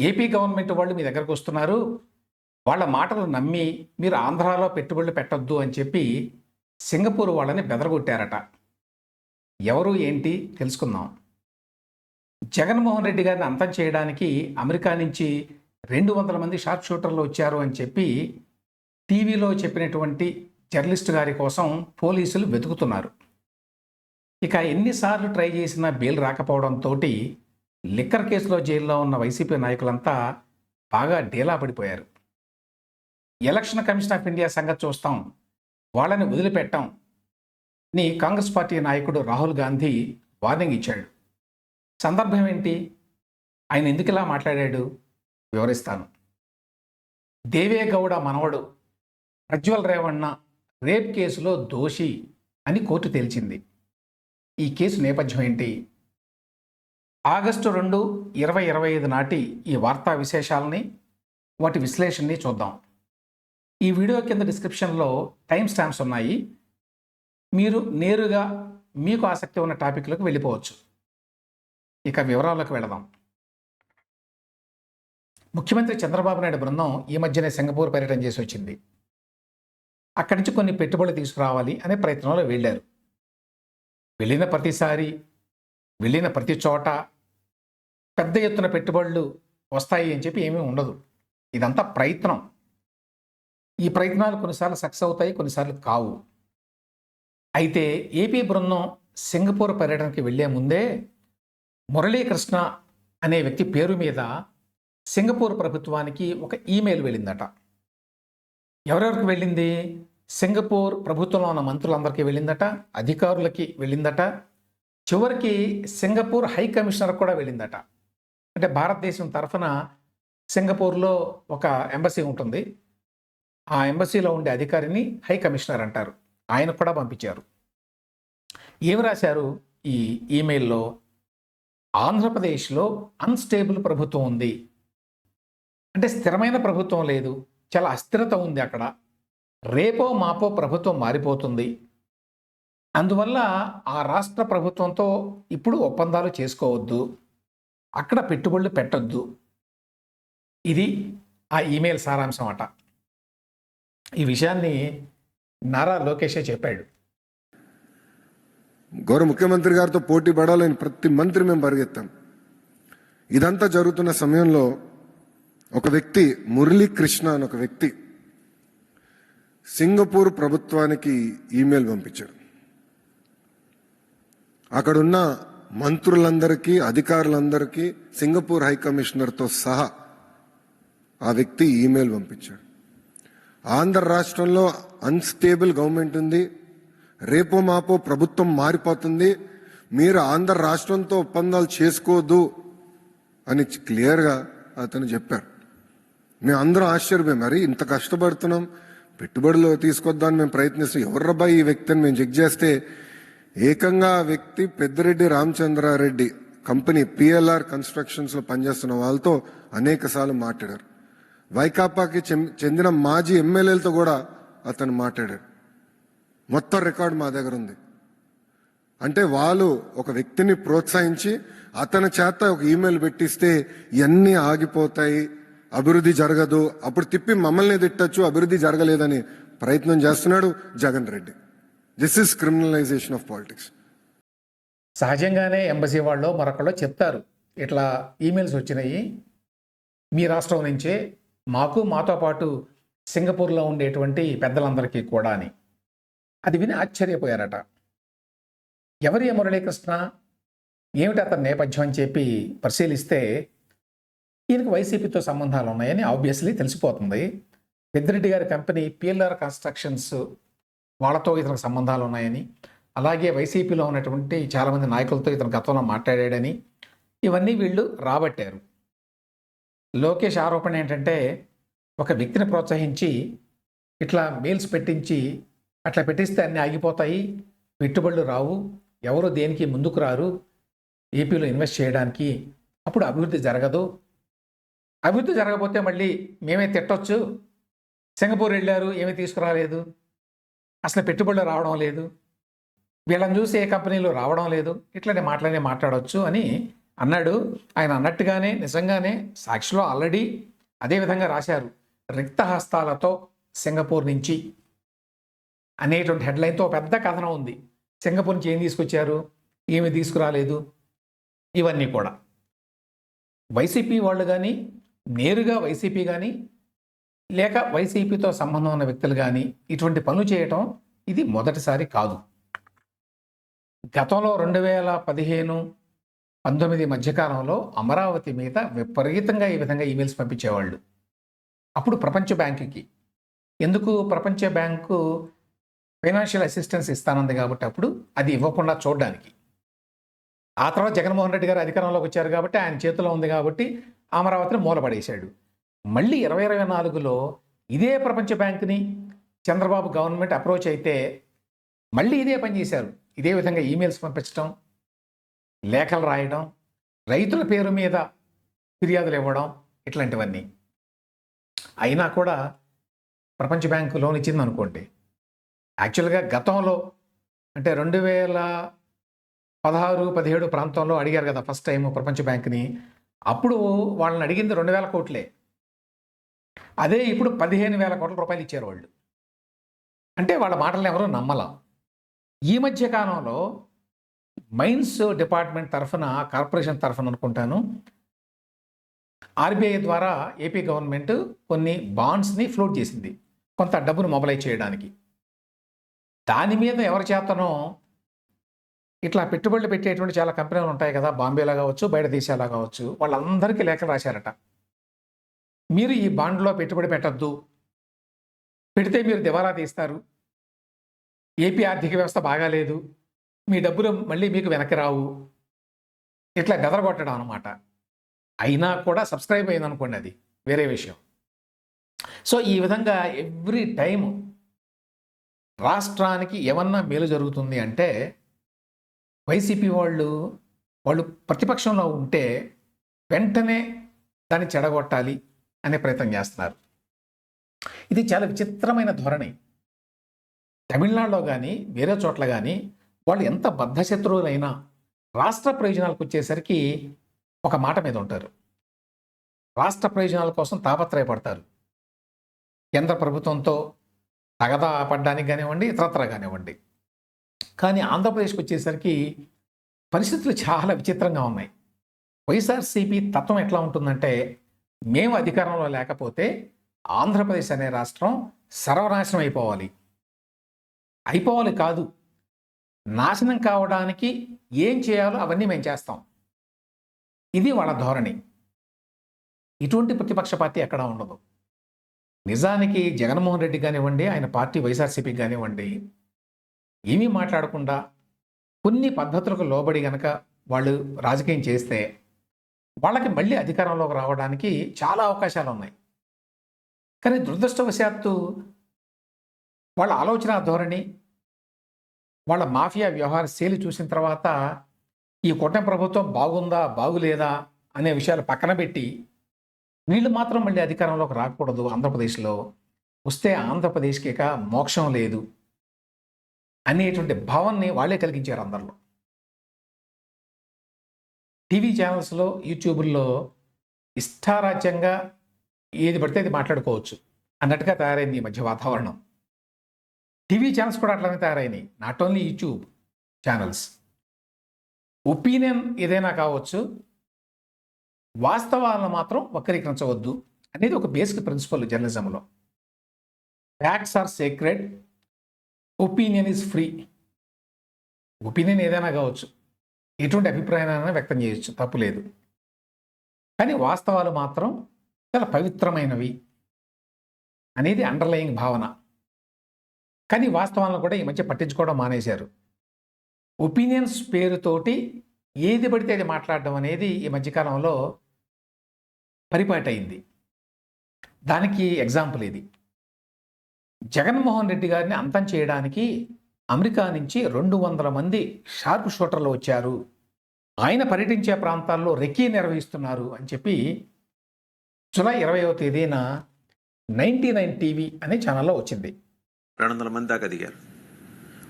AP government వాళ్ళు మీ దగ్గరకు వస్తున్నారు. వాళ్ళ మాటలు నమ్మి మీరు ఆంధ్రాలో పెట్టుబడులు పెట్టొద్దు అని చెప్పి సింగపూర్ వాళ్ళని బెదరగొట్టారట. ఎవరు ఏంటి తెలుసుకుందాం. జగన్మోహన్ రెడ్డి గారిని అంతం చేయడానికి అమెరికా నుంచి రెండు వందల మంది షార్ప్ షూటర్లు వచ్చారు అని చెప్పి టీవీలో చెప్పినటువంటి జర్నలిస్ట్ గారి కోసం పోలీసులు వెతుకుతున్నారు. ఇక ఎన్నిసార్లు ట్రై చేసినా బెయిల్ రాకపోవడంతో లిక్కర్ కేసులో జైల్లో ఉన్న వైసీపీ నాయకులంతా బాగా డీలా పడిపోయారు. ఎలక్షన్ కమిషన్ ఆఫ్ ఇండియా సంగతి చూస్తాం. వాళ్ళని వదిలిపెట్టాం. ని కాంగ్రెస్ పార్టీ నాయకుడు రాహుల్ గాంధీ వార్నింగ్ ఇచ్చాడు. సందర్భం ఏంటి? ఆయన ఎందుకు ఇలా మాట్లాడాడు? వివరిస్తాను. దేవేగౌడ మనవడు ప్రజ్వల్ రేవణ్ణ రేప్ కేసులో దోషి అని కోర్టు తేల్చింది. ఈ కేసు నేపథ్యం ఏంటి? ఆగస్టు రెండు ఇరవై ఇరవై ఐదు నాటి ఈ వార్తా విశేషాలని వాటి విశ్లేషణని చూద్దాం. ఈ వీడియో కింద డిస్క్రిప్షన్లో టైం స్టాంప్స్ ఉన్నాయి. మీరు నేరుగా మీకు ఆసక్తి ఉన్న టాపిక్లకు వెళ్ళిపోవచ్చు. ఇక వివరాలకు వెళదాం. ముఖ్యమంత్రి చంద్రబాబు నాయుడు బృందం ఈ మధ్యనే సింగపూర్ పర్యటన చేసి వచ్చింది. అక్కడి నుంచి కొన్ని పెట్టుబడులు తీసుకురావాలి అనే ప్రయత్నంలో వెళ్ళారు. వెళ్ళిన ప్రతిసారి వెళ్ళిన ప్రతి చోట పెద్ద ఎత్తున పెట్టుబడులు వస్తాయి అని చెప్పి ఏమీ ఉండదు. ఇదంతా ప్రయత్నం. ఈ ప్రయత్నాలు కొన్నిసార్లు సక్సెస్ అవుతాయి కొన్నిసార్లు కావు. అయితే ఏపీ బృందం సింగపూర్ పర్యటనకి వెళ్ళే ముందే మురళీకృష్ణ అనే వ్యక్తి పేరు మీద సింగపూర్ ప్రభుత్వానికి ఒక ఈమెయిల్ వెళ్ళిందట. ఎవరెవరికి వెళ్ళింది? సింగపూర్ ప్రభుత్వంలో ఉన్న మంత్రులందరికీ వెళ్ళిందట అధికారులకి వెళ్ళిందట చివరికి సింగపూర్ హై కమిషనర్ కూడా వెళ్ళిందట. అంటే భారతదేశం తరఫున సింగపూర్లో ఒక ఎంబసీ ఉంటుంది. ఆ ఎంబసీలో ఉండే అధికారిని హై కమిషనర్ అంటారు. ఆయన కూడా పంపించారు. ఏమి రాశారు? ఈ ఈమెయిల్లో ఆంధ్రప్రదేశ్లో అన్స్టేబుల్ ప్రభుత్వం ఉంది. అంటే స్థిరమైన ప్రభుత్వం లేదు. చాలా అస్థిరత ఉంది అక్కడ. రేపో మాపో ప్రభుత్వం మారిపోతుంది. అందువల్ల ఆ రాష్ట్ర ప్రభుత్వంతో ఇప్పుడు ఒప్పందాలు చేసుకోవద్దు. అక్కడ పెట్టుబడులు పెట్టొద్దు. ఇది ఆ ఈమెయిల్ సారాంశం అట. ఈ విషయాన్ని నారా లోకేషే చెప్పాడు. గౌరవ ముఖ్యమంత్రి గారితో పోటీ పడాలని ప్రతి మంత్రి మేము పరిగెత్తాం. ఇదంతా జరుగుతున్న సమయంలో ఒక వ్యక్తి మురళీకృష్ణ అని ఒక వ్యక్తి సింగపూర్ ప్రభుత్వానికి ఈమెయిల్ పంపించాడు. అక్కడున్న మంత్రులందరికీ అధికారులందరికీ సింగపూర్ హై కమిషనర్తో సహా ఆ వ్యక్తి ఈమెయిల్ పంపించాడు. ఆంధ్ర రాష్ట్రంలో అన్స్టేబుల్ గవర్నమెంట్ ఉంది. రేపో మాపో ప్రభుత్వం మారిపోతుంది. మీరు ఆంధ్ర రాష్ట్రంతో ఒప్పందాలు చేసుకోవద్దు అని క్లియర్గా అతను చెప్పారు. మేము అందరం ఆశ్చర్యమే మరి ఇంత కష్టపడుతున్నాం. పెట్టుబడులు తీసుకొద్దామని మేము ప్రయత్నిస్తాం ఎవర్రబ్బా ఈ వ్యక్తిని మేము చెక్ చేస్తే ఏకంగా ఆ వ్యక్తి Peddireddy Ramachandra Reddy company P L R కన్స్ట్రక్షన్స్లో పనిచేస్తున్న వాళ్ళతో అనేక సార్లు మాట్లాడారు. వైకాపాకి చెందిన మాజీ ఎమ్మెల్యేలతో కూడా అతను మాట్లాడాడు మొత్తం రికార్డు మా దగ్గర ఉంది. అంటే వాళ్ళు ఒక వ్యక్తిని ప్రోత్సహించి అతని చేత ఒక ఈమెయిల్ పెట్టిస్తే ఇవన్నీ ఆగిపోతాయి అభివృద్ధి జరగదు అప్పుడు తిప్పి మమ్మల్ని తిట్టచ్చు అభివృద్ధి జరగలేదని ప్రయత్నం చేస్తున్నాడు Jagan Reddy. This is criminalization of politics సహజంగానే ఎంబసీ వాళ్ళు మరొకళ్ళు చెప్తారు. ఇట్లా ఈమెయిల్స్ వచ్చినాయి. మీ రాష్ట్రం నుంచే మాకు మాతో పాటు సింగపూర్లో ఉండేటువంటి పెద్దలందరికీ కూడా అని. అది విని ఆశ్చర్యపోయారట. ఎవరి మురళీకృష్ణ? ఏమిటి అతని నేపథ్యం అని చెప్పి పరిశీలిస్తే ఈయనకు వైసీపీతో సంబంధాలు ఉన్నాయని ఆబ్వియస్లీ తెలిసిపోతుంది. పెద్దిరెడ్డి గారి కంపెనీ పిఎల్ఆర్ కన్స్ట్రక్షన్స్ వాళ్ళతో ఇతనికి సంబంధాలు ఉన్నాయని అలాగే వైసీపీలో ఉన్నటువంటి చాలామంది నాయకులతో ఇతను గతంలో మాట్లాడాడని ఇవన్నీ వీళ్ళు రాబట్టారు. లోకేష్ ఆరోపణ ఏంటంటే ఒక వ్యక్తిని ప్రోత్సహించి ఇట్లా మెయిల్స్ పెట్టించి అట్లా పెట్టిస్తే అన్నీ ఆగిపోతాయి పెట్టుబడులు రావు ఎవరు దేనికి ముందుకు రారు ఏపీలో ఇన్వెస్ట్ చేయడానికి అప్పుడు అభివృద్ధి జరగదు. అభివృద్ధి జరగకపోతే మళ్ళీ మేమే తిట్టొచ్చు సింగపూర్ వెళ్ళారు ఏమీ తీసుకురాలేదు. అసలు పెట్టుబడులు రావడం లేదు. వీళ్ళని చూసి ఏ కంపెనీలు రావడం లేదు. ఇట్లనే మాటలనే మాట్లాడవచ్చు అని అన్నాడు. ఆయన అన్నట్టుగానే నిజంగానే సాక్షిలో ఆల్రెడీ అదే విధంగా రాశారు. రిక్తహస్తాలతో సింగపూర్ నుంచి అనేటువంటి హెడ్లైన్తో పెద్ద కథనం ఉంది. సింగపూర్ నుంచి ఏం తీసుకొచ్చారు? ఏమి తీసుకురాలేదు? ఇవన్నీ కూడా. వైసీపీ వాళ్ళు కానీ నేరుగా వైసీపీ కానీ లేక వైసీపీతో సంబంధం ఉన్న వ్యక్తులు కానీ ఇటువంటి పనులు చేయటం ఇది మొదటిసారి కాదు. గతంలో రెండు వేల పదిహేను పంతొమ్మిది మధ్యకాలంలో అమరావతి మీద విపరీతంగా ఈ విధంగా ఈమెయిల్స్ పంపించేవాళ్ళు. అప్పుడు ప్రపంచ బ్యాంకుకి. ఎందుకు ప్రపంచ బ్యాంకు ఫైనాన్షియల్ అసిస్టెన్స్ ఇస్తానంది కాబట్టి అప్పుడు అది ఇవ్వకుండా చూడడానికి. ఆ తర్వాత జగన్మోహన్ రెడ్డి గారు అధికారంలోకి వచ్చారు కాబట్టి ఆయన చేతిలో ఉంది కాబట్టి అమరావతిని మూలపడేశాడు. మళ్ళీ ఇరవై ఇరవై నాలుగులో ఇదే ప్రపంచ బ్యాంకుని చంద్రబాబు గవర్నమెంట్ అప్రోచ్ అయితే మళ్ళీ ఇదే పని చేశారు. ఇదే విధంగా ఈమెయిల్స్ పంపించడం లేఖలు రాయడం రైతుల పేరు మీద ఫిర్యాదులు ఇవ్వడం ఇట్లాంటివన్నీ. అయినా కూడా ప్రపంచ బ్యాంకు లోన్ ఇచ్చింది అనుకోండి. యాక్చువల్గా గతంలో అంటే రెండు వేల పదహారు పదిహేడు ప్రాంతంలో అడిగారు కదా ఫస్ట్ టైం ప్రపంచ బ్యాంక్ని. అప్పుడు వాళ్ళని అడిగింది రెండు వేల కోట్లే. అదే ఇప్పుడు పదిహేను వేల కోట్ల రూపాయలు ఇచ్చారు వాళ్ళు. అంటే వాళ్ళ మాటలను ఎవరూ నమ్మలా. ఈ మధ్య కాలంలో మైన్స్ డిపార్ట్మెంట్ తరఫున కార్పొరేషన్ తరఫున అనుకుంటాను ఆర్బీఐ ద్వారా ఏపీ గవర్నమెంట్ కొన్ని బాండ్స్ని ఫ్లోట్ చేసింది. కొంత డబ్బును మొబలైజ్ చేయడానికి. దాని మీద ఎవరి చేతనో ఇట్లా పెట్టుబడులు పెట్టేటువంటి చాలా కంపెనీలు ఉంటాయి కదా బాంబేలో కావచ్చు బయట దేశాల్లో కావచ్చు వాళ్ళందరికీ లేఖలు రాశారట. మీరు ఈ బాండ్లో పెట్టుబడి పెట్టద్దు. పెడితే మీరు దివాలా తీస్తారు. ఏపీ ఆర్థిక వ్యవస్థ బాగాలేదు. మీ డబ్బులు మళ్ళీ మీకు వెనక్కి రావు. ఇట్లా గదరగొట్టడం అనమాట అయినా కూడా సబ్స్క్రైబ్ అయిందనుకోండి అది. వేరే విషయం. సో ఈ విధంగా ఎవ్రీ టైం రాష్ట్రానికి ఏమన్నా మేలు జరుగుతుంది అంటే వైసీపీ వాళ్ళు వాళ్ళు ప్రతిపక్షంలో ఉంటే వెంటనే దాన్ని చెడగొట్టాలి. అనే ప్రయత్నం చేస్తున్నారు. ఇది చాలా విచిత్రమైన ధోరణి. తమిళనాడులో కానీ వేరే చోట్ల కానీ వాళ్ళు ఎంత బద్ధశత్రువులైనా రాష్ట్ర ప్రయోజనాలకు వచ్చేసరికి ఒక మాట మీద ఉంటారు. రాష్ట్ర ప్రయోజనాల కోసం తాపత్రయపడతారు. కేంద్ర ప్రభుత్వంతో తగదా పడ్డానికి కానివ్వండి ఇతరత్ర కానివ్వండి. కానీ ఆంధ్రప్రదేశ్కి వచ్చేసరికి పరిస్థితులు చాలా విచిత్రంగా ఉన్నాయి. వైఎస్ఆర్సీపీ తత్వం ఎట్లా ఉంటుందంటే మేము అధికారంలో లేకపోతే ఆంధ్రప్రదేశ్ అనే రాష్ట్రం సర్వనాశనం అయిపోవాలి. అయిపోవాలి కాదు. నాశనం కావడానికి ఏం చేయాలో అవన్నీ మేము చేస్తాం. ఇది వాళ్ళ ధోరణి. ఇటువంటి ప్రతిపక్ష పార్టీ ఎక్కడ ఉండదు. నిజానికి జగన్మోహన్ రెడ్డి కానివ్వండి ఆయన పార్టీ వైఎస్ఆర్సీపీ కానివ్వండి ఏమీ మాట్లాడకుండా కొన్ని పద్ధతులకు లోబడి గనక వాళ్ళు రాజకీయం చేస్తే వాళ్ళకి మళ్ళీ అధికారంలోకి రావడానికి చాలా అవకాశాలు ఉన్నాయి కానీ దురదృష్టవశాత్తు వాళ్ళ ఆలోచన ధోరణి వాళ్ళ మాఫియా వ్యవహార శైలి చూసిన తర్వాత ఈ కూటమి ప్రభుత్వం బాగుందా బాగులేదా అనే విషయాలు పక్కన పెట్టి వీళ్ళు మాత్రం మళ్ళీ అధికారంలోకి రాకూడదు ఆంధ్రప్రదేశ్లో. వస్తే ఆంధ్రప్రదేశ్కి ఇక మోక్షం లేదు అనేటువంటి భావాన్ని వాళ్ళే కలిగించారు అందరిలో. టీవీ ఛానల్స్లో యూట్యూబుల్లో ఇష్టారాజ్యంగా ఏది పడితే అది మాట్లాడుకోవచ్చు. అన్నట్టుగా తయారైంది ఈ మధ్య వాతావరణం. టీవీ ఛానల్స్ కూడా అట్లానే తయారైనాయి. Not only YouTube channels. Opinion ఏదైనా కావచ్చు వాస్తవాలను మాత్రం వక్రీకరించవద్దు అనేది ఒక బేసిక్ ప్రిన్సిపల్ జర్నలిజంలో. Facts are secret opinion is free. Opinion ఏదైనా కావచ్చు. ఎటువంటి అభిప్రాయాన్ని వ్యక్తం చేయొచ్చు తప్పు లేదు. కానీ వాస్తవాలు మాత్రం చాలా పవిత్రమైనవి అనేది అండర్లయింగ్ భావన. కానీ వాస్తవాలను కూడా ఈ మధ్య పట్టించుకోవడం మానేశారు. ఒపీనియన్స్ పేరుతోటి ఏది పడితే అది మాట్లాడడం అనేది ఈ మధ్యకాలంలో పరిపాటైంది. దానికి ఎగ్జాంపుల్ ఇది. జగన్మోహన్ రెడ్డి గారిని అంతం చేయడానికి అమెరికా నుంచి రెండు వందల మంది షార్ప్ షూటర్లు వచ్చారు. ఆయన పర్యటించే ప్రాంతాల్లో రెక్కీ నిర్వహిస్తున్నారు అని చెప్పి జూలై ఇరవైవ తేదీన నైంటీ నైన్ టీవీ అనే ఛానల్లో వచ్చింది. రెండు వందల మంది దాకా దిగారు.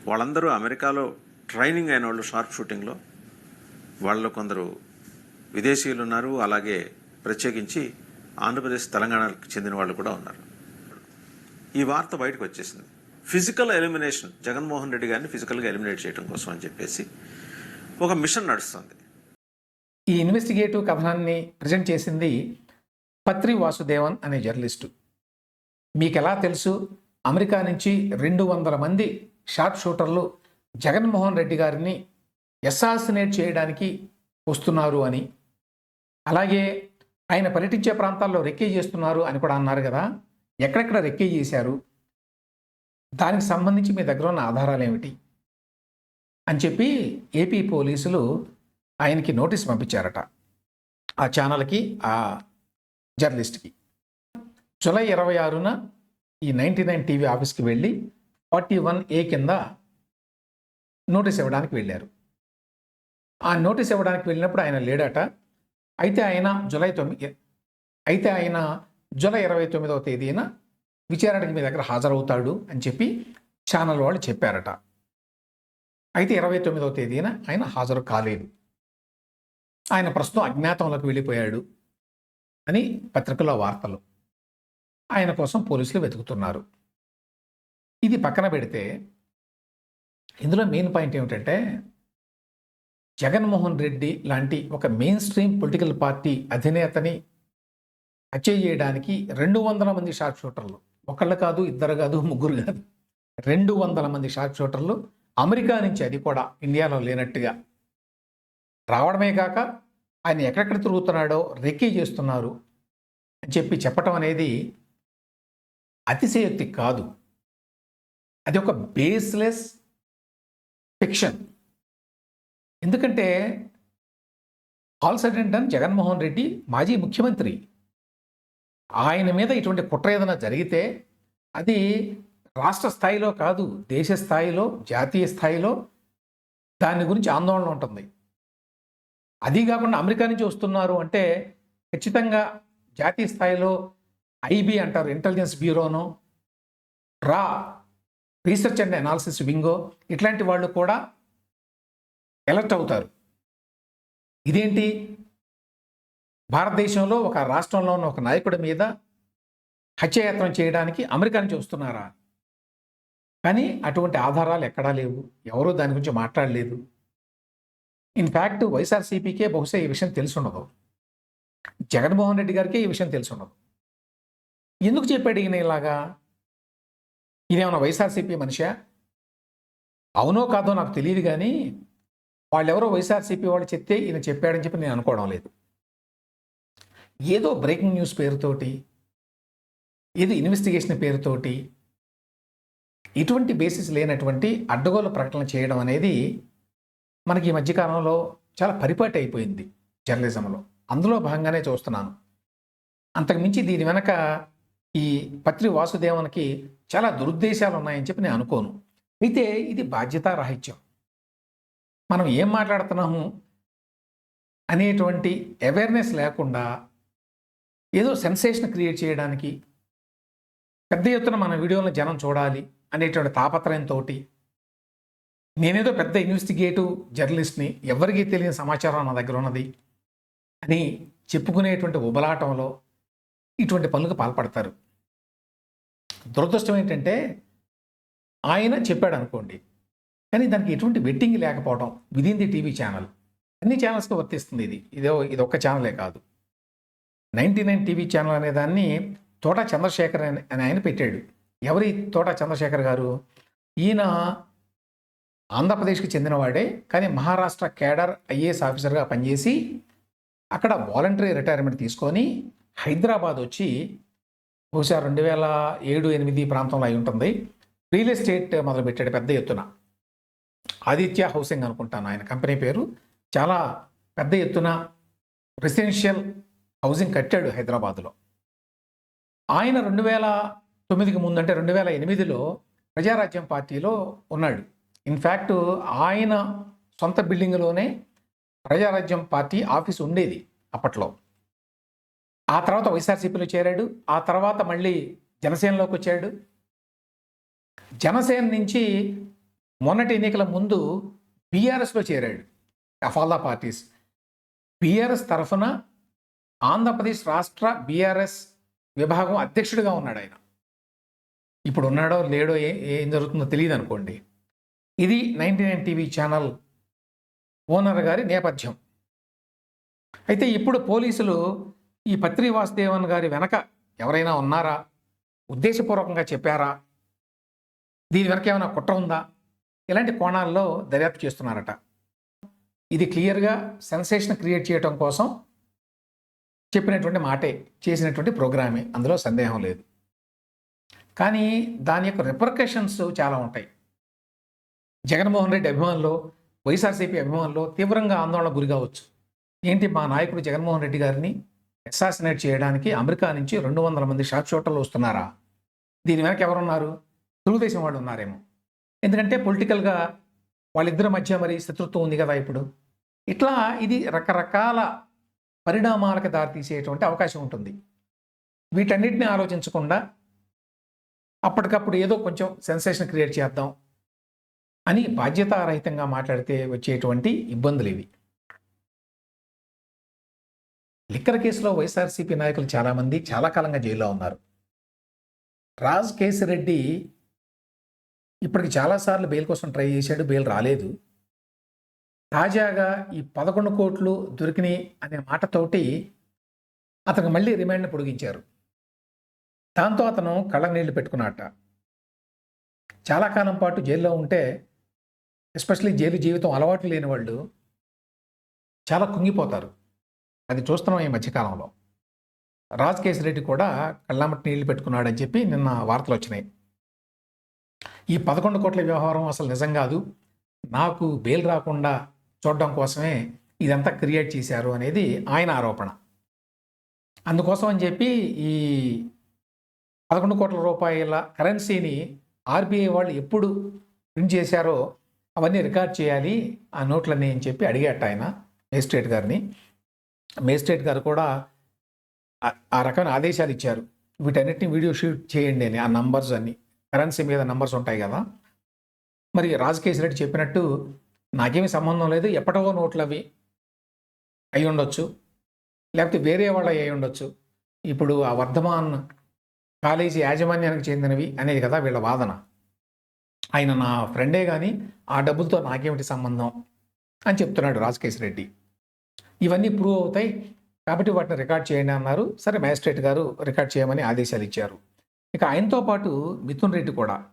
వాళ్ళందరూ అమెరికాలో ట్రైనింగ్ అయిన వాళ్ళు షార్ప్ షూటింగ్లో. వాళ్ళు కొందరు విదేశీయులు ఉన్నారు. అలాగే ప్రత్యేకించి ఆంధ్రప్రదేశ్ తెలంగాణకు చెందిన వాళ్ళు కూడా ఉన్నారు. ఈ వార్త బయటకు వచ్చేసింది. ఫిజికల్ ఎలిమినేషన్ జగన్మోహన్ రెడ్డి గారిని ఫిజికల్గా ఎలిమినేట్ చేయడం కోసం అని చెప్పేసి ఒక మిషన్ నడుస్తుంది. ఈ ఇన్వెస్టిగేటివ్ కథనాన్ని ప్రజెంట్ చేసింది పత్రి వాసుదేవన్ అనే జర్నలిస్టు. మీకు ఎలా తెలుసు? అమెరికా నుంచి రెండు వందల మంది షార్ప్ షూటర్లు జగన్మోహన్ రెడ్డి గారిని ఎస్సాసినేట్ చేయడానికి వస్తున్నారు అని. అలాగే ఆయన పర్యటించే ప్రాంతాల్లో రెక్కీ చేస్తున్నారు అని కూడా అన్నారు కదా. ఎక్కడెక్కడ రెక్కీ చేశారు? దానికి సంబంధించి మీ దగ్గర ఉన్న ఆధారాలు ఏమిటి అని చెప్పి ఏపీ పోలీసులు ఆయనకి నోటీస్ పంపించారట. ఆ ఛానల్కి ఆ జర్నలిస్ట్కి. జూలై ఇరవై ఆరున ఈ నైంటీ నైన్ టీవీ ఆఫీస్కి వెళ్ళి ఫార్టీ వన్ ఏ కింద నోటీస్ ఇవ్వడానికి వెళ్ళారు. ఆ నోటీస్ ఇవ్వడానికి వెళ్ళినప్పుడు ఆయన లేడట. అయితే ఆయన జూలై తొమ్మిది అయితే ఆయన జూలై ఇరవై తొమ్మిదవ తేదీన విచారణకి మీ దగ్గర హాజరవుతాడు అని చెప్పి ఛానల్ వాళ్ళు చెప్పారట. అయితే ఇరవై తొమ్మిదవ తేదీన ఆయన హాజరు కాలేదు. ఆయన ప్రస్తుతం అజ్ఞాతంలోకి వెళ్ళిపోయాడు అని పత్రికలో వార్తలు ఆయన కోసం పోలీసులు వెతుకుతున్నారు. ఇది పక్కన పెడితే ఇందులో మెయిన్ పాయింట్ ఏమిటంటే జగన్మోహన్ రెడ్డి లాంటి ఒక మెయిన్ స్ట్రీమ్ పొలిటికల్ పార్టీ అధినేతని హత్య చేయడానికి రెండు వందల మంది షార్ట్ షూటర్లు ఒకళ్ళు కాదు ఇద్దరు కాదు ముగ్గురు కాదు. రెండు వందల మంది షార్ప్ షూటర్లు అమెరికా నుంచి అది కూడా ఇండియాలో లేనట్టుగా. రావడమే కాక ఆయన ఎక్కడెక్కడ తిరుగుతున్నాడో రెక్కీ చేస్తున్నారు అని చెప్పి చెప్పటం అనేది అతిశయోక్తి కాదు. అది ఒక బేస్లెస్ ఫిక్షన్. ఎందుకంటే ఆల్ సైడ్ జగన్మోహన్ రెడ్డి మాజీ ముఖ్యమంత్రి. ఆయన మీద ఇటువంటి కుట్ర ఏదైనా జరిగితే అది రాష్ట్ర స్థాయిలో కాదు దేశ స్థాయిలో జాతీయ స్థాయిలో దాని గురించి ఆందోళన ఉంటుంది. అది కాకుండా అమెరికా నుంచి వస్తున్నారు అంటే ఖచ్చితంగా జాతీయ స్థాయిలో ఐబీ అంటారు ఇంటెలిజెన్స్ బ్యూరోను రా రీసెర్చ్ అండ్ అనాలిసిస్ వింగో ఇట్లాంటి వాళ్ళు కూడా ఎలర్ట్ అవుతారు. ఇదేంటి? భారతదేశంలో ఒక రాష్ట్రంలో ఉన్న ఒక నాయకుడి మీద హత్యాయత్నం చేయడానికి అమెరికా నుంచి వస్తున్నారా? కానీ అటువంటి ఆధారాలు ఎక్కడా లేవు. ఎవరూ దాని గురించి మాట్లాడలేదు. ఇన్ఫ్యాక్ట్ వైఎస్ఆర్సీపీకే బహుశా ఈ విషయం తెలిసి ఉండదు జగన్మోహన్ రెడ్డి గారికి ఈ విషయం తెలిసి ఉండదు ఎందుకు చెప్పాడు ఈయన ఇలాగా? ఈయనేమన్నా వైఎస్ఆర్సీపీ మనిషా? అవునో కాదో నాకు తెలియదు కానీ వాళ్ళెవరో వైఎస్ఆర్సీపీ వాళ్ళు చెప్తే ఈయన చెప్పాడని చెప్పి నేను అనుకోవడం లేదు. ఏదో బ్రేకింగ్ న్యూస్ పేరుతోటి ఏదో ఇన్వెస్టిగేషన్ పేరుతోటి ఇటువంటి బేసిస్ లేనటువంటి అడ్డగోలు ప్రకటన చేయడం అనేది మనకి ఈ మధ్యకాలంలో చాలా పరిపాటి అయిపోయింది జర్నలిజంలో. అందులో భాగంగానే చూస్తున్నాను. అంతకుమించి దీని వెనక ఈ పత్రి వాసుదేవన్కి చాలా దురుద్దేశాలు ఉన్నాయని చెప్పి నేను అనుకోను. అయితే ఇది బాధ్యతారాహిత్యం మనం ఏం మాట్లాడుతున్నాము అనేటువంటి అవేర్నెస్ లేకుండా ఏదో సెన్సేషన్ క్రియేట్ చేయడానికి పెద్ద ఎత్తున మన వీడియోలను జనం చూడాలి అనేటువంటి తాపత్రయంతో నేనేదో పెద్ద ఇన్వెస్టిగేటివ్ జర్నలిస్ట్ని ఎవరికీ తెలియని సమాచారం నా దగ్గర ఉన్నది అని చెప్పుకునేటువంటి ఉబలాటంలో ఇటువంటి పనులకు పాల్పడతారు. దురదృష్టం ఏంటంటే ఆయన చెప్పాడు అనుకోండి కానీ దానికి ఎటువంటి వెట్టింగ్ లేకపోవడం విదిన్ ది టీవీ ఛానల్ అన్ని ఛానల్స్కి వర్తిస్తుంది ఇది. ఇదో ఇది ఒక్క ఛానలే కాదు. నైంటీ నైన్ టీవీ ఛానల్ అనే దాన్ని తోట చంద్రశేఖర్ అని ఆయన పెట్టాడు. ఎవరి తోట చంద్రశేఖర్ గారు? ఈయన ఆంధ్రప్రదేశ్కి చెందినవాడే కానీ మహారాష్ట్ర కేడర్ ఐఏఎస్ ఆఫీసర్గా పనిచేసి అక్కడ వాలంటరీ రిటైర్మెంట్ తీసుకొని హైదరాబాద్ వచ్చి బహుశా రెండు వేల ఏడు ఎనిమిది ప్రాంతంలో అయి ఉంటుంది. రియల్ ఎస్టేట్ మొదలుపెట్టాడు పెద్ద ఎత్తున. ఆదిత్య హౌసింగ్ అనుకుంటాను ఆయన కంపెనీ పేరు. చాలా పెద్ద ఎత్తున రెసిడెన్షియల్ హౌసింగ్ కట్టాడు హైదరాబాద్లో. ఆయన రెండు వేల తొమ్మిదికి ముందు అంటే రెండు వేల ఎనిమిదిలో ప్రజారాజ్యం పార్టీలో ఉన్నాడు. ఇన్ఫ్యాక్ట్ ఆయన సొంత బిల్డింగ్లోనే ప్రజారాజ్యం పార్టీ ఆఫీస్ ఉండేది అప్పట్లో. ఆ తర్వాత వైఎస్ఆర్సీపీలో చేరాడు. ఆ తర్వాత మళ్ళీ జనసేనలోకి వచ్చాడు. జనసేన నుంచి మొన్నటి ఎన్నికల ముందు బీఆర్ఎస్లో చేరాడు. Of all the parties. BRS తరఫున ఆంధ్రప్రదేశ్ రాష్ట్ర బీఆర్ఎస్ విభాగం అధ్యక్షుడిగా ఉన్నాడు ఆయన. ఇప్పుడు ఉన్నాడో లేడో ఏ ఏం జరుగుతుందో తెలియదు అనుకోండి. ఇది ninety nine TV channel owner గారి నేపథ్యం. అయితే ఇప్పుడు పోలీసులు ఈ పత్రి వాసుదేవన్ గారి వెనక ఎవరైనా ఉన్నారా? ఉద్దేశపూర్వకంగా చెప్పారా? దీని వెనక ఏమైనా కుట్ర ఉందా? ఇలాంటి కోణాల్లో దర్యాప్తు చేస్తున్నారట. ఇది క్లియర్గా సెన్సేషన్ క్రియేట్ చేయడం కోసం చెప్పినటువంటి మాటే చేసినటువంటి ప్రోగ్రామే. అందులో సందేహం లేదు. కానీ దాని యొక్క రిపర్కషన్స్ చాలా ఉంటాయి. జగన్మోహన్ రెడ్డి అభిమానులు వైఎస్ఆర్సీపీ అభిమానులు తీవ్రంగా ఆందోళన గురి కావచ్చు. ఏంటి మా నాయకుడు జగన్మోహన్ రెడ్డి గారిని అసాసినేట్ చేయడానికి అమెరికా నుంచి రెండు వందల మంది షార్ప్ షూటర్లు వస్తున్నారా? దీని వెనక ఎవరున్నారు? తెలుగుదేశం వాళ్ళు ఉన్నారేమో. ఎందుకంటే పొలిటికల్గా వాళ్ళిద్దరి మధ్య మరి శత్రుత్వం ఉంది కదా ఇప్పుడు. ఇట్లా ఇది రకరకాల పరిణామాలకు దారితీసేటువంటి అవకాశం ఉంటుంది. వీటన్నిటిని ఆలోచించకుండా అప్పటికప్పుడు ఏదో కొంచెం సెన్సేషన్ క్రియేట్ చేద్దాం అని బాధ్యతారహితంగా మాట్లాడితే వచ్చేటువంటి ఇబ్బందులు ఇవి. లిక్కర్ కేసులో వైఎస్ఆర్సీపీ నాయకులు చాలామంది చాలా కాలంగా జైల్లో ఉన్నారు. రాజ్ కేసిరెడ్డి ఇప్పటికి చాలాసార్లు బెయిల్ కోసం ట్రై చేశాడు బెయిల్ రాలేదు. తాజాగా ఈ పదకొండు కోట్లు దొరికినాయి అనే మాటతోటి అతను మళ్ళీ రిమాండ్ని పొడిగించారు. దాంతో అతను కళ్ళ నీళ్ళు పెట్టుకున్నట్ట చాలా కాలం పాటు జైల్లో ఉంటే ఎస్పెషల్లీ జైలు జీవితం అలవాటు లేని వాళ్ళు చాలా కుంగిపోతారు. అది చూస్తున్నాం ఈ మధ్యకాలంలో రాజ్ రెడ్డి కూడా కళ్ళమ్మటి నీళ్ళు పెట్టుకున్నాడని చెప్పి నిన్న వార్తలు వచ్చినాయి. ఈ పదకొండు కోట్ల వ్యవహారం అసలు నిజం కాదు. నాకు బెయిల్ రాకుండా చూడడం కోసమే ఇదంతా క్రియేట్ చేశారు అనేది ఆయన ఆరోపణ. అందుకోసం అని చెప్పి ఈ పదకొండు కోట్ల రూపాయల కరెన్సీని ఆర్బీఐ వాళ్ళు ఎప్పుడు ప్రింట్ చేశారో అవన్నీ రికార్డ్ చేయాలి ఆ నోట్లన్నీ అని చెప్పి అడిగాట ఆయన మేజిస్ట్రేట్ గారిని. మేజిస్ట్రేట్ గారు కూడా ఆ- ఆ రకమైన ఆదేశాలు ఇచ్చారు. వీటన్నిటిని వీడియో షూట్ చేయండి అని ఆ నంబర్స్ అన్ని. కరెన్సీ మీద నంబర్స్ ఉంటాయి కదా. మరి రాజకేశ్ రెడ్డి చెప్పినట్టు నాకేమీ సంబంధం లేదు. ఎప్పటివో నోట్లు అవి అయి ఉండొచ్చు. లేకపోతే వేరే వాళ్ళు అయి ఉండొచ్చు. ఇప్పుడు ఆ వర్ధమాన్ కాలేజీ యాజమాన్యానికి చెందినవి అనేది కదా వీళ్ళ వాదన. ఆయన నా ఫ్రెండే కానీ ఆ డబ్బులతో నాకేమిటి సంబంధం అని చెప్తున్నాడు రాజకేశ్ రెడ్డి. ఇవన్నీ ప్రూవ్ అవుతాయి. కాబట్టి వాటిని రికార్డ్ చేయండి అన్నారు. సరే మ్యాజిస్ట్రేట్ గారు రికార్డ్ చేయమని ఆదేశాలు ఇచ్చారు. ఇక ఆయనతో పాటు మిథున్ రెడ్డి కూడా.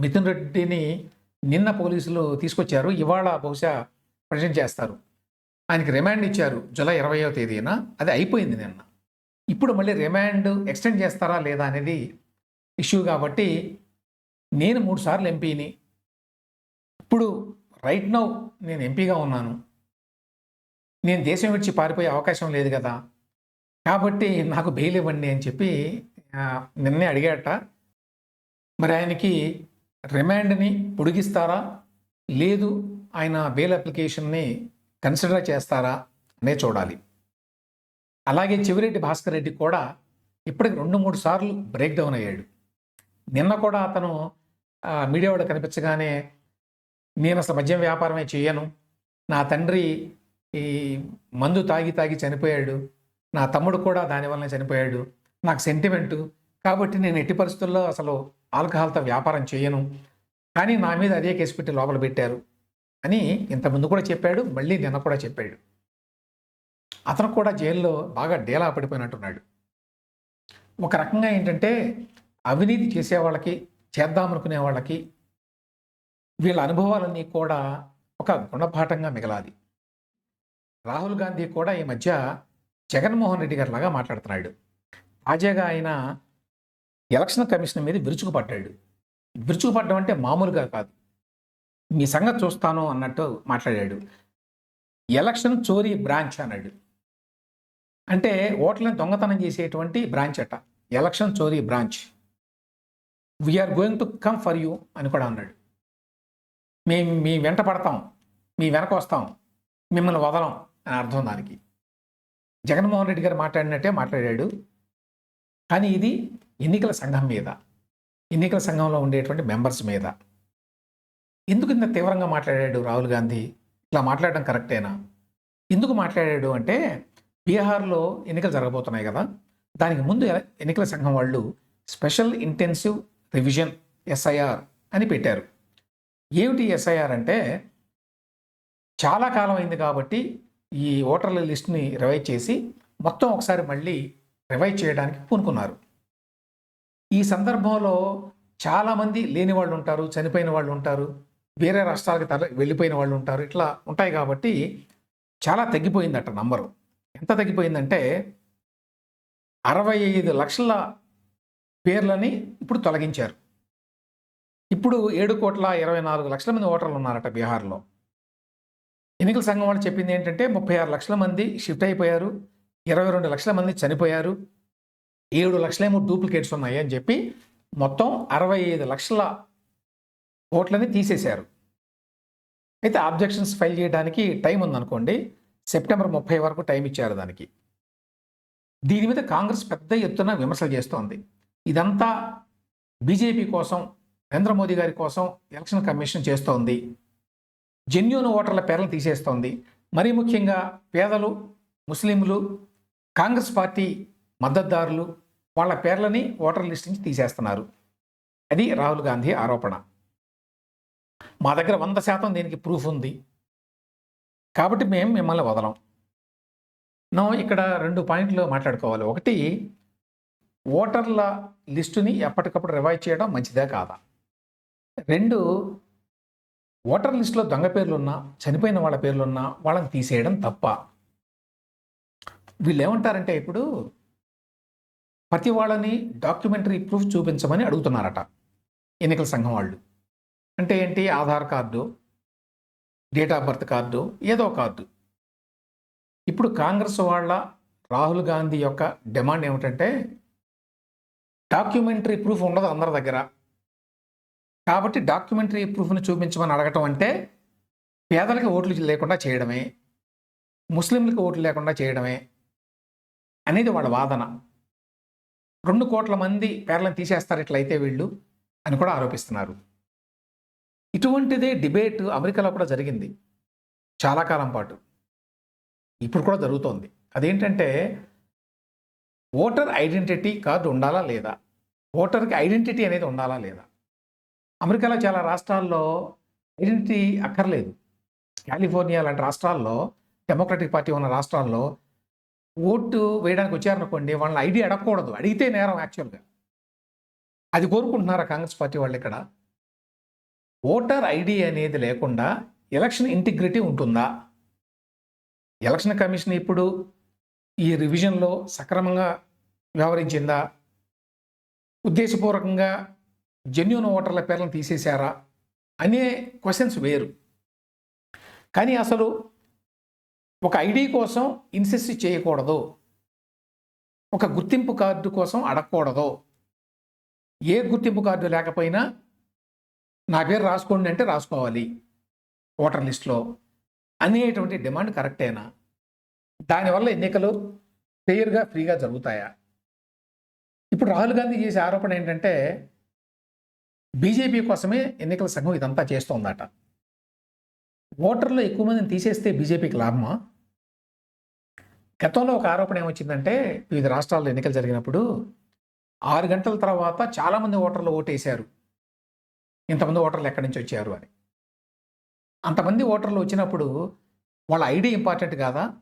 మిథున్ రెడ్డిని నిన్న పోలీసులు తీసుకొచ్చారు. ఇవాళ బహుశా ప్రజెంట్ చేస్తారు. ఆయనకి రిమాండ్ ఇచ్చారు జూలై ఇరవయో తేదీన. అది అయిపోయింది నిన్న. ఇప్పుడు మళ్ళీ రిమాండ్ ఎక్స్టెండ్ చేస్తారా లేదా అనేది ఇష్యూ కాబట్టి నేను మూడు సార్లు ఎంపీని. ఇప్పుడు రైట్ నౌ నేను ఎంపీగా ఉన్నాను. నేను దేశం విడిచి పారిపోయే అవకాశం లేదు కదా. కాబట్టి నాకు బెయిల్ ఇవ్వండి అని చెప్పి నిన్నే అడిగాట. మరి ఆయనకి రిమాండ్ని పొడిగిస్తారా? లేదు ఆయన బెయిల్ అప్లికేషన్ని కన్సిడర్ చేస్తారా అనే చూడాలి. అలాగే చివరెడ్డి భాస్కర్ రెడ్డి కూడా ఇప్పటికి రెండు మూడు సార్లు బ్రేక్ డౌన్ అయ్యాడు. నిన్న కూడా అతను మీడియా వాళ్ళు కనిపించగానే నేను అసలు మద్యం వ్యాపారమే చేయను నా తండ్రి ఈ మందు తాగి తాగి చనిపోయాడు. నా తమ్ముడు కూడా దానివల్లనే చనిపోయాడు. నాకు సెంటిమెంటు కాబట్టి నేను ఎట్టి పరిస్థితుల్లో అసలు ఆల్కహాల్తో వ్యాపారం చేయను. కానీ నా మీద అదే కేసు పెట్టి లోపల పెట్టారు అని ఇంతకుముందు కూడా చెప్పాడు మళ్ళీ నిన్న కూడా చెప్పాడు. అతను కూడా జైల్లో బాగా డేలా పడిపోయినట్టున్నాడు. ఒక రకంగా ఏంటంటే అవినీతి చేసే వాళ్ళకి చేద్దామనుకునే వాళ్ళకి వీళ్ళ అనుభవాలన్నీ కూడా ఒక గుణపాఠంగా మిగలాది. రాహుల్ గాంధీ కూడా ఈ మధ్య జగన్మోహన్ రెడ్డి గారి లాగా మాట్లాడుతున్నాడు. తాజాగా ఆయన ఎలక్షన్ కమిషన్ మీద విరుచుకుపడ్డాడు. విరుచుకుపడ్డం అంటే మామూలుగా కాదు. మీ సంగతి చూస్తాను అన్నట్టు మాట్లాడాడు. ఎలక్షన్ చోరీ బ్రాంచ్ అన్నాడు. అంటే ఓట్లను దొంగతనం చేసేటువంటి బ్రాంచ్ అట. ఎలక్షన్ చోరీ branch. We're going to come for you అని కూడా అన్నాడు. మేము మీ వెంట పడతాం. మీ వెనక వస్తాం. మిమ్మల్ని వదలం అని అర్థం దానికి. జగన్మోహన్ రెడ్డి గారు మాట్లాడినట్టే మాట్లాడాడు. కానీ ఇది ఎన్నికల సంఘం మీద ఎన్నికల సంఘంలో ఉండేటువంటి మెంబర్స్ మీద. ఎందుకు ఇంత తీవ్రంగా మాట్లాడాడు రాహుల్ గాంధీ? ఇట్లా మాట్లాడడం కరెక్టేనా? ఎందుకు మాట్లాడాడు అంటే బీహార్లో ఎన్నికలు జరగబోతున్నాయి కదా దానికి ముందు ఎన్నికల సంఘం వాళ్ళు స్పెషల్ ఇంటెన్సివ్ రివిజన్ ఎస్ఐఆర్ అని పెట్టారు. ఏమిటి ఎస్ఐఆర్ అంటే చాలా కాలం అయింది కాబట్టి ఈ ఓటర్ల లిస్ట్ని రివైవ్ చేసి మొత్తం ఒకసారి మళ్ళీ రివైవ్ చేయడానికి పూనుకున్నారు. ఈ సందర్భంలో చాలామంది లేని వాళ్ళు ఉంటారు చనిపోయిన వాళ్ళు ఉంటారు వేరే రాష్ట్రాలకు తర వెళ్ళిపోయిన వాళ్ళు ఉంటారు ఇట్లా ఉంటాయి కాబట్టి చాలా తగ్గిపోయిందట నంబరు. ఎంత తగ్గిపోయిందంటే అరవై ఐదు లక్షల పేర్లని ఇప్పుడు తొలగించారు. ఇప్పుడు ఏడు కోట్ల ఇరవై నాలుగు లక్షల మంది ఓటర్లు ఉన్నారట బీహార్లో. ఎన్నికల సంఘం వాళ్ళు చెప్పింది ఏంటంటే ముప్పై ఆరు లక్షల మంది షిఫ్ట్ అయిపోయారు ఇరవై రెండు లక్షల మంది చనిపోయారు ఏడు లక్షలేమో డూప్లికేట్స్ ఉన్నాయి అని చెప్పి మొత్తం అరవై ఐదు లక్షల ఓట్లని తీసేశారు. అయితే ఆబ్జెక్షన్స్ ఫైల్ చేయడానికి టైం ఉందనుకోండి సెప్టెంబర్ ముప్పై వరకు టైం ఇచ్చారు దానికి. దీని మీద కాంగ్రెస్ పెద్ద ఎత్తున విమర్శలు చేస్తోంది. ఇదంతా బీజేపీ కోసం నరేంద్ర మోదీ గారి కోసం ఎలక్షన్ కమిషన్ చేస్తోంది. జెన్యున్ ఓటర్ల పేర్లను తీసేస్తోంది. మరీ ముఖ్యంగా పేదలు ముస్లింలు కాంగ్రెస్ పార్టీ మద్దతుదారులు వాళ్ళ పేర్లని ఓటర్ లిస్ట్ నుంచి తీసేస్తున్నారు. అది రాహుల్ గాంధీ ఆరోపణ. మా దగ్గర వంద శాతం దీనికి ప్రూఫ్ ఉంది. కాబట్టి మేము మిమ్మల్ని వదలం. నో ఇక్కడ రెండు పాయింట్లు మాట్లాడుకోవాలి. ఒకటి ఓటర్ల లిస్టుని ఎప్పటికప్పుడు రివైజ్ చేయడం మంచిదే కాదా? రెండు ఓటర్ లిస్టులో దొంగ పేర్లున్నా చనిపోయిన వాళ్ళ పేర్లున్నా వాళ్ళని తీసేయడం తప్ప. వీళ్ళు ఏమంటారంటే ఇప్పుడు ప్రతి వాళ్ళని డాక్యుమెంటరీ ప్రూఫ్ చూపించమని అడుగుతున్నారట ఎన్నికల సంఘం వాళ్ళు. అంటే ఏంటి? Aadhaar card date of birth card ఏదో కార్డు. ఇప్పుడు కాంగ్రెస్ వాళ్ళ రాహుల్ గాంధీ యొక్క డిమాండ్ ఏమిటంటే డాక్యుమెంటరీ ప్రూఫ్ ఉండదు అందరి దగ్గర. కాబట్టి డాక్యుమెంటరీ ప్రూఫ్ని చూపించమని అడగటం అంటే పేదలకి ఓట్లు లేకుండా చేయడమే ముస్లింలకు ఓట్లు లేకుండా చేయడమే అనేది వాళ్ళ వాదన. రెండు కోట్ల మంది పేర్లను తీసేస్తారు ఇట్లయితే వీళ్ళు అని కూడా ఆరోపిస్తున్నారు. ఇటువంటిదే డిబేట్ అమెరికాలో కూడా జరిగింది. చాలా కాలం పాటు. ఇప్పుడు కూడా జరుగుతోంది. అదేంటంటే ఓటర్ ఐడెంటిటీ కార్డు ఉండాలా లేదా? ఓటర్కి ఐడెంటిటీ అనేది ఉండాలా లేదా? అమెరికాలో చాలా రాష్ట్రాల్లో ఐడెంటిటీ అక్కర్లేదు. కాలిఫోర్నియా లాంటి రాష్ట్రాల్లో డెమోక్రటిక్ పార్టీ ఉన్న రాష్ట్రాల్లో ఓటు వేయడానికి వచ్చారనుకోండి వాళ్ళని ఐడి అడగకూడదు. అడిగితే నేరం యాక్చువల్గా. అది కోరుకుంటున్నారా కాంగ్రెస్ పార్టీ వాళ్ళు ఇక్కడ? ఓటర్ ఐడి అనేది లేకుండా ఎలక్షన్ ఇంటిగ్రిటీ ఉంటుందా? ఎలక్షన్ కమిషన్ ఇప్పుడు ఈ రివిజన్లో సక్రమంగా వ్యవహరించిందా? ఉద్దేశపూర్వకంగా జెన్యున్ ఓటర్ల పేర్లను తీసేశారా? అనే క్వశ్చన్స్ వేరు. కానీ అసలు ఒక ఐడి కోసం ఇన్సిస్ట్ చేయకూడదు. ఒక గుర్తింపు కార్డు కోసం అడగకూడదు. ఏ గుర్తింపు కార్డు లేకపోయినా నా పేరు రాసుకోండి అంటే రాసుకోవాలి. ఓటర్ లిస్ట్లో అనేటువంటి డిమాండ్ కరెక్టేనా? దానివల్ల ఎన్నికలు ఫెయిర్గా ఫ్రీగా జరుగుతాయా? ఇప్పుడు రాహుల్ గాంధీ చేసే ఆరోపణ ఏంటంటే బీజేపీ కోసమే ఎన్నికల సంఘం ఇదంతా చేస్తోందట. ఓటర్లు ఎక్కువ మందిని తీసేస్తే బీజేపీకి లాభమా? గతంలో ఒక ఆరోపణ ఏమొచ్చిందంటే వివిధ రాష్ట్రాల్లో ఎన్నికలు జరిగినప్పుడు ఆరు గంటల తర్వాత చాలామంది ఓటర్లు ఓటేశారు. ఇంతమంది ఓటర్లు ఎక్కడి నుంచి వచ్చారు అని. అంతమంది ఓటర్లు వచ్చినప్పుడు వాళ్ళ ఐడి ఇంపార్టెంట్ కాదా?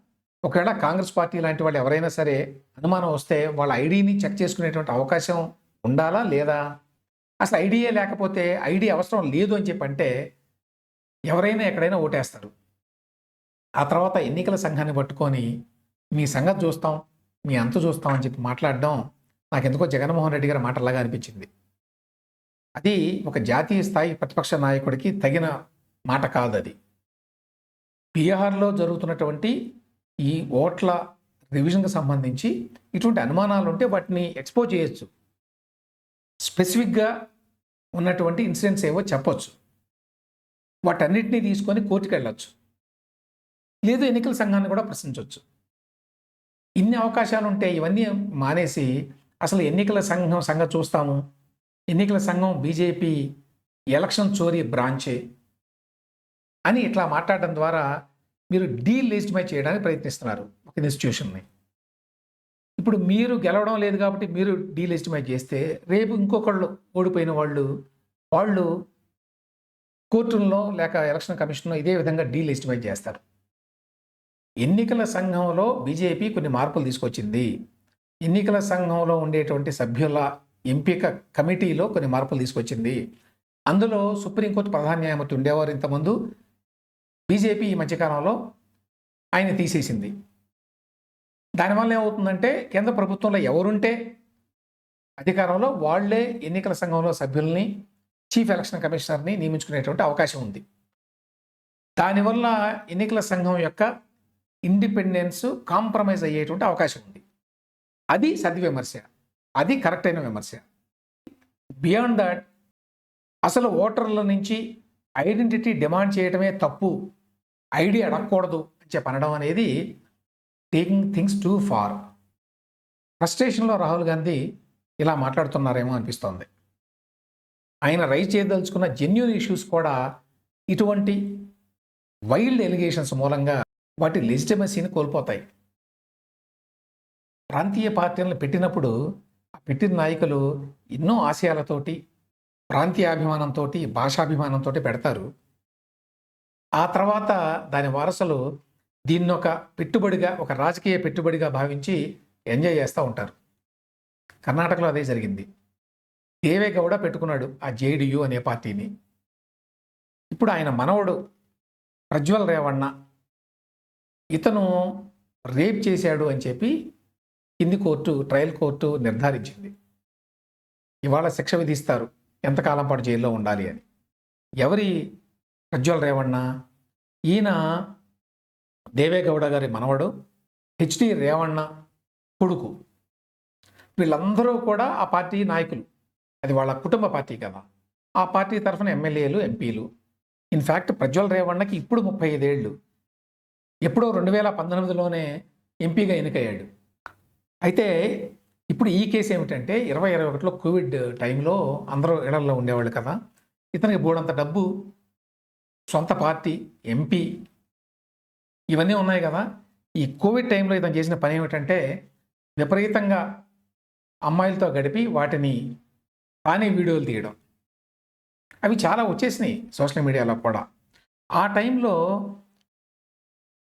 ఒకవేళ కాంగ్రెస్ పార్టీ లాంటి వాళ్ళు ఎవరైనా సరే అనుమానం వస్తే వాళ్ళ ఐడిని చెక్ చేసుకునేటువంటి అవకాశం ఉండాలా లేదా? అసలు ఐడియే లేకపోతే ఐడి అవసరం లేదు అని చెప్పి అంటే ఎవరైనా ఎక్కడైనా ఓటేస్తారు. ఆ తర్వాత ఎన్నికల సంఘాన్ని పట్టుకొని మీ సంగతి చూస్తాం మీ అంత చూస్తాం అని చెప్పి మాట్లాడడం నాకు ఎందుకో జగన్మోహన్ రెడ్డి గారి మాటలాగా అనిపించింది. అది ఒక జాతీయ స్థాయి ప్రతిపక్ష నాయకుడికి తగిన మాట కాదు అది. బీహార్లో జరుగుతున్నటువంటి ఈ ఓట్ల రివిజన్కి సంబంధించి ఇటువంటి అనుమానాలు ఉంటే వాటిని ఎక్స్పోజ్ చేయొచ్చు. స్పెసిఫిక్గా ఉన్నటువంటి ఇన్సిడెంట్స్ ఏవో చెప్పొచ్చు. వాటన్నిటినీ తీసుకొని కోర్టుకు వెళ్ళొచ్చు. లేదు ఎన్నికల సంఘాన్ని కూడా ప్రశ్నించవచ్చు ఇన్ని అవకాశాలు ఉంటే ఇవన్నీ మానేసి అసలు ఎన్నికల సంఘం సంగతి చూస్తాము. ఎన్నికల సంఘం బీజేపీ ఎలక్షన్ చోరీ బ్రాంచే అని ఇట్లా మాట్లాడడం ద్వారా మీరు డీలిజిటిమైజ్ చేయడానికి ప్రయత్నిస్తున్నారు ఒక ఇన్స్టిట్యూషన్ని. ఇప్పుడు మీరు గెలవడం లేదు కాబట్టి మీరు డీలిజిటిమైజ్ చేస్తే రేపు ఇంకొకళ్ళు ఓడిపోయిన వాళ్ళు వాళ్ళు కోర్టుల్లో లేక ఎలక్షన్ కమిషన్లో ఇదే విధంగా డీలిజిటిమైజ్ చేస్తారు. ఎన్నికల సంఘంలో బీజేపీ కొన్ని మార్పులు తీసుకొచ్చింది. ఎన్నికల సంఘంలో ఉండేటువంటి సభ్యుల ఎంపిక కమిటీలో కొన్ని మార్పులు తీసుకొచ్చింది. అందులో సుప్రీంకోర్టు ప్రధాన న్యాయమూర్తి ఉండేవారు ఇంతకుముందు. బీజేపీ ఈ మధ్యకాలంలో ఆయన తీసేసింది. దానివల్ల ఏమవుతుందంటే కేంద్ర ప్రభుత్వంలో ఎవరుంటే అధికారంలో వాళ్ళే ఎన్నికల సంఘంలో సభ్యుల్ని చీఫ్ ఎలక్షన్ కమిషనర్ని నియమించుకునేటువంటి అవకాశం ఉంది. దానివల్ల ఎన్నికల సంఘం యొక్క ఇండిపెండెన్స్ కాంప్రమైజ్ అయ్యేటువంటి అవకాశం ఉంది. అది సద్విమర్శ అది కరెక్ట్ అయిన విమర్శ. బియాండ్ దట్ అసలు ఓటర్ల నుంచి ఐడెంటిటీ డిమాండ్ చేయడమే తప్పు. ఐడి అడగకూడదు అని చెప్పనడం అనేది టేకింగ్ థింగ్స్ టూ ఫార్. ఫ్రస్ట్రేషన్లో రాహుల్ గాంధీ ఇలా మాట్లాడుతున్నారేమో అనిపిస్తోంది. ఆయన రైజ్ చేయదలుచుకున్న జెన్యున్ ఇష్యూస్ కూడా ఇటువంటి వైల్డ్ ఎలిగేషన్స్ మూలంగా వాటి లెజిటమసీని కోల్పోతాయి. ప్రాంతీయ పార్టీలను పెట్టినప్పుడు ఆ పెట్టిన నాయకులు ఎన్నో ఆశయాలతోటి ప్రాంతీయాభిమానంతో భాషాభిమానంతో పెడతారు. ఆ తర్వాత దాని వారసులు దీన్ని ఒక పెట్టుబడిగా ఒక రాజకీయ పెట్టుబడిగా భావించి ఎంజాయ్ చేస్తూ ఉంటారు. కర్ణాటకలో అదే జరిగింది. దేవేగౌడ పెట్టుకున్నాడు ఆ జేడియు అనే పార్టీని. ఇప్పుడు ఆయన మనవడు ప్రజ్వల్ రేవణ్ణ ఇతను రేప్ చేశాడు అని చెప్పి కింది కోర్టు ట్రయల్ కోర్టు నిర్ధారించింది. ఇవాళ శిక్ష విధిస్తారు. ఎంతకాలం పాటు జైల్లో ఉండాలి అని. ఎవరి ప్రజ్వల్ రేవణ్ణ ఈయన దేవేగౌడ గారి మనవడు హెచ్డి రేవణ్ణ కొడుకు. వీళ్ళందరూ కూడా ఆ పార్టీ నాయకులు. అది వాళ్ళ కుటుంబ పార్టీ కదా. ఆ పార్టీ తరఫున ఎమ్మెల్యేలు ఎంపీలు. ఇన్ఫ్యాక్ట్ ప్రజ్వల్ రేవణ్ణకి ఇప్పుడు ముప్పై ఐదేళ్ళు. ఎప్పుడో రెండు వేల పంతొమ్మిదిలోనే ఎంపీగా ఎన్నికయ్యాడు. అయితే ఇప్పుడు ఈ కేసు ఏమిటంటే ఇరవై ఇరవై ఒకటిలో కోవిడ్ టైంలో అందరూ ఇళ్ళలో ఉండేవాళ్ళు కదా. ఇతనికి బోడంత డబ్బు సొంత పార్టీ ఎంపీ ఇవన్నీ ఉన్నాయి కదా. ఈ కోవిడ్ టైంలో ఇతను చేసిన పని ఏమిటంటే విపరీతంగా అమ్మాయిలతో గడిపి వాటిని తానే వీడియోలు తీయడం. అవి చాలా వచ్చేసినాయి సోషల్ మీడియాలో కూడా. ఆ టైంలో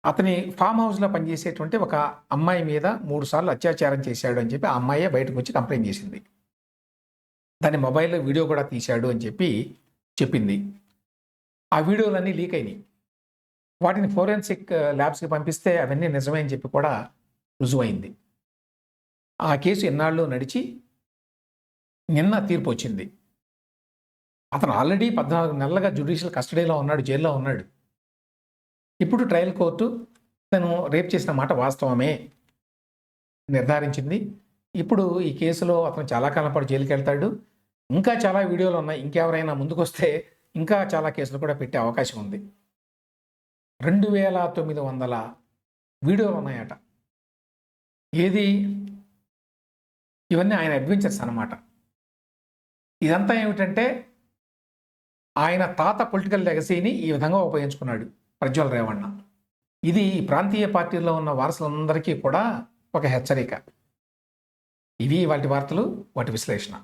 అతని ఫామ్ హౌస్లో పనిచేసేటువంటి ఒక అమ్మాయి మీద మూడు సార్లు అత్యాచారం చేశాడు అని చెప్పి ఆ అమ్మాయే బయటకు వచ్చి కంప్లైంట్ చేసింది. దాని మొబైల్లో వీడియో కూడా తీశాడు అని చెప్పి చెప్పింది. ఆ వీడియోలన్నీ లీక్ అయినాయి. వాటిని ఫోరెన్సిక్ ల్యాబ్స్కి పంపిస్తే అవన్నీ నిజమే అని చెప్పి కూడా రుజువైంది. ఆ కేసు ఎన్నాళ్ళు నడిచి నిన్న తీర్పు వచ్చింది. అతను ఆల్రెడీ పద్నాలుగు నెలలుగా జ్యుడిషియల్ కస్టడీలో ఉన్నాడు జైల్లో ఉన్నాడు. ఇప్పుడు ట్రయల్ కోర్టు తను రేప్ చేసిన మాట వాస్తవమే నిర్ధారించింది. ఇప్పుడు ఈ కేసులో అతను చాలా కాలం పాటు జైలుకి వెళ్తాడు. ఇంకా చాలా వీడియోలు ఉన్నాయి. ఇంకెవరైనా ముందుకొస్తే ఇంకా చాలా కేసులు కూడా పెట్టే అవకాశం ఉంది. రెండు వేల తొమ్మిది వందల వీడియోలు ఉన్నాయట. ఏది? ఇవన్నీ ఆయన అడ్వెంచర్స్ అన్నమాట. ఇదంతా ఏమిటంటే ఆయన తాత పొలిటికల్ లెగసీని ఈ విధంగా ఉపయోగించుకున్నాడు. ప్రజ్వల్ రేవణ్ణ ఇది ఈ ప్రాంతీయ పార్టీల్లో ఉన్న వారసులందరికీ కూడా ఒక హెచ్చరిక. ఇవి వాటి వార్తలు వాటి విశ్లేషణ.